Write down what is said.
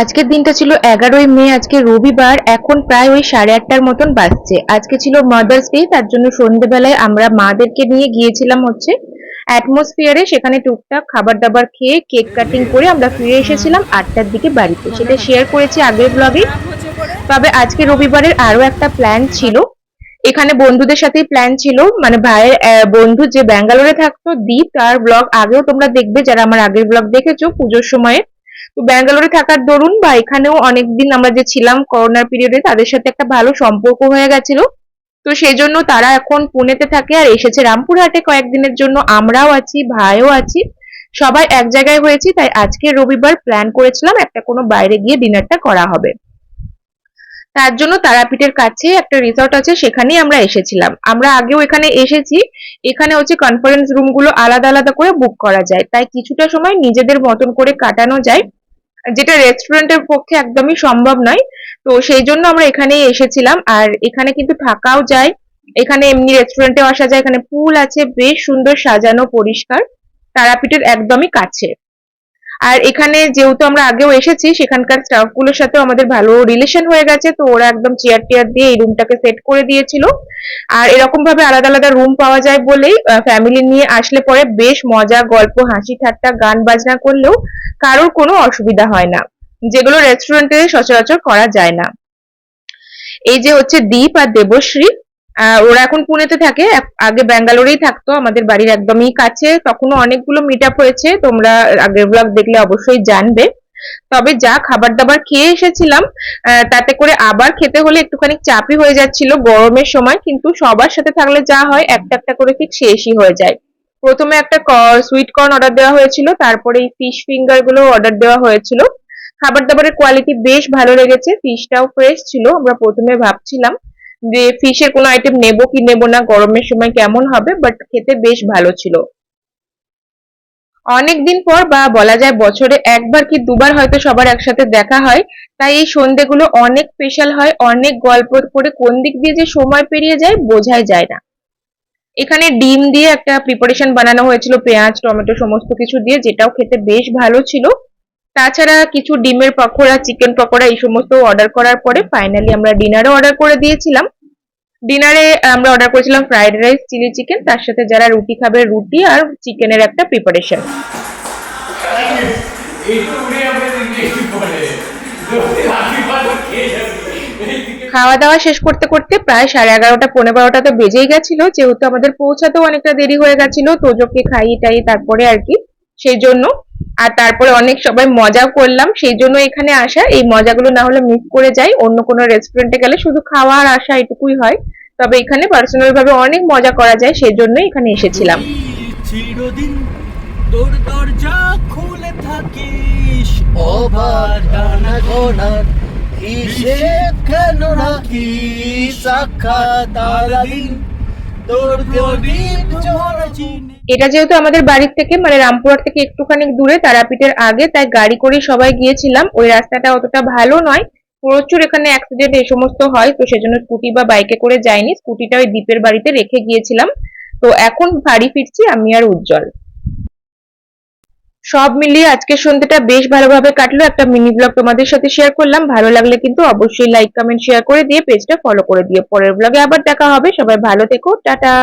আজকের দিনটা ছিল এগারোই মে, আজকে রবিবার, এখন প্রায় ওই সাড়ে আটটার মতন বাজছে। আজকে ছিল মাদার্স ডে তার জন্য সন্ধ্যেবেলায় আমরা মাদেরকে নিয়ে গিয়েছিলাম হচ্ছে অ্যাটমসফিয়ারে সেখানে টুকটাক খাবার দাবার খেয়ে কেক কাটিং করে আমরা ফিরে এসেছিলাম আটটার দিকে বাড়িতে। সেটা শেয়ার করেছি আগের ব্লগে তবে আজকে রবিবারের আরও একটা প্ল্যান ছিল। এখানে বন্ধুদের সাথেই প্ল্যান ছিল। মানে ভাইয়ের বন্ধু যে ব্যাঙ্গালোরে থাকতো, দীপ, তার ব্লগ আগেও তোমরা দেখবে, যারা আমার আগের ব্লগ দেখেছ, পুজোর সময়ে। তো ব্যাঙ্গালোরে থাকার দরুন বা এখানেও অনেকদিন আমরা যে ছিলাম করোনার পিরিয়ডে তাদের সাথে একটা ভালো সম্পর্ক হয়ে গেছিল। তো সেই জন্য তারা এখন পুনেতে থাকে আর এসেছে রামপুরহাটে কয়েকদিনের জন্য। আমরাও আছি, ভাইও আছি, সবাই এক জায়গায় হয়েছি, তাই আজকে রবিবার প্ল্যান করেছিলাম একটা কোনো বাইরে গিয়ে ডিনারটা করা হবে। তার জন্য তারাপীঠের কাছে একটা রিসর্ট আছে, সেখানেই আমরা এসেছিলাম। আমরা আগেও এখানে এসেছি, এখানে হচ্ছে কনফারেন্স রুমগুলো আলাদা আলাদা করে বুক করা যায়। তাই কিছুটা সময় নিজেদের মতন করে কাটানো যায়। যেটা রেস্টুরেন্টের পক্ষে একদমই সম্ভব নয়। তো সেই জন্য আমরা এখানেই এসেছিলাম। আর এখানে কিন্তু থাকাও যায়। এখানে এমনি রেস্টুরেন্টেও আসা যায়। এখানে পুল আছে, বেশ সুন্দর সাজানো, পরিষ্কার। তারাপীঠের একদমই কাছে। আর এখানে যেহেতু আমরা আগেও এসেছি, সেখানকার স্টাফগুলোর সাথে আমাদের ভালো রিলেশন হয়ে গেছে, তো ওরা একদম চেয়ার টেয়ার দিয়ে এই রুমটাকে সেট করে দিয়েছিল। আর এরকম ভাবে আলাদা আলাদা রুম পাওয়া যায় বলেই ফ্যামিলি নিয়ে আসলে পরে বেশ মজা, গল্প, হাসি ঠাট্টা, গান বাজনা করলেও কারোর কোনো অসুবিধা হয় না। যেগুলো রেস্টুরেন্টে সচরাচর করা যায় না। এই যে হচ্ছে দীপ আর দেবশ্রী ওরা এখন পুনেতে থাকে আগে ব্যাঙ্গালোরেই থাকতো, আমাদের বাড়ির একদমই কাছে, তখনও অনেকগুলো মিট আপ হয়েছে, তোমরা আগের ব্লগ দেখলে অবশ্যই জানবে। তবে যা খাবার দাবার খেয়ে এসেছিলাম তাতে করে আবার খেতে হলে একটুখানি চাপই হয়ে যাচ্ছিল গরমের সময়, কিন্তু সবার সাথে থাকলে যা হয়, একটা একটা করে ঠিক শেষই হয়ে যায়। প্রথমে একটা সুইট কর্ন অর্ডার দেওয়া হয়েছিল, তারপরে এই ফিশ ফিঙ্গারগুলো অর্ডার দেওয়া হয়েছিল। খাবার দাবারের কোয়ালিটি বেশ ভালো লেগেছে ফিশটাও ফ্রেশ ছিল, আমরা প্রথমে ভাবছিলাম যে ফিশের কোনো আইটেম নেব কি নেব না, গরমের সময় কেমন হবে বাট খেতে বেশ ভালো ছিল। অনেকদিন পর বা বলা যায় বছরে একবার কি দুবার হয়তো সবার একসাথে দেখা হয়, তাই এই সন্ধেগুলো অনেক স্পেশাল হয়, অনেক গল্প করে কোন দিক দিয়ে যে সময় পেরিয়ে যায় বোঝাই যায় না। এখানে ডিম দিয়ে একটা প্রিপারেশন বানানো হয়েছিল, পেঁয়াজ, টমেটো সমস্ত কিছু দিয়ে, যেটাও খেতে বেশ ভালো ছিল। তাছাড়া কিছু ডিমের পকোড়া চিকেন পকোড়া এই সমস্ত অর্ডার করার পরে ফাইনালি আমরা ডিনারও অর্ডার করে দিয়েছিলাম। ডিনারে আমরা অর্ডার করেছিলাম ফ্রাইড রাইস চিলি চিকেন তার সাথে যারা রুটি খাবে, রুটি আর চিকেনের একটা প্রিপারেশন খাওয়া দাওয়া শেষ করতে করতে প্রায় সাড়ে এগারোটা পনেরো বারোটা তো বেজেই গেছিল। যেহেতু আমাদের পৌঁছাতেও অনেকটা দেরি হয়ে গেছিল তোজোকে খাইয়ে টাইয়ে তারপরে আর কি। সেই জন্য আর তারপরে অনেক সবাই মজা করলাম। সেই জন্য এখানে আসা। এই মজাগুলো না হলে মিস করে যাই। অন্য কোনো রেস্টুরেন্টে গেলে শুধু খাওয়া আর আসা এটুকুই হয়। তবে এখানে পার্সোনাল ভাবে অনেক মজা করা যায় সেই জন্যই এখানে এসেছিলাম। এটা যেহেতু আমাদের বাড়ির থেকে মানে রামপুরহাট থেকে একটুখানি দূরে, তারাপীঠের আগে, তাই গাড়ি করে সবাই গিয়েছিলাম। ওই রাস্তাটা অতটা ভালো নয়। প্রচুর এখানে অ্যাক্সিডেন্ট এই সমস্ত হয়, তো সেজন্য স্কুটি বা বাইকে করে যাইনি। স্কুটিটা ওই দ্বীপের বাড়িতে রেখে গিয়েছিলাম। তো এখন বাড়ি ফিরছি, আমি আর উজ্জ্বল। সব মিলিয়ে আজকে সন্ধ্যাটা বেশ ভালোভাবে কাটলো। একটা মিনি ব্লগ তোমাদের সাথে শেয়ার করলাম। ভালো লাগলে কিন্তু অবশ্যই লাইক কমেন্ট শেয়ার করে দিয়ে পেজটা ফলো করে দিয়ে পরের ব্লগে আবার দেখা হবে। সবাই ভালো থেকো। টাটা!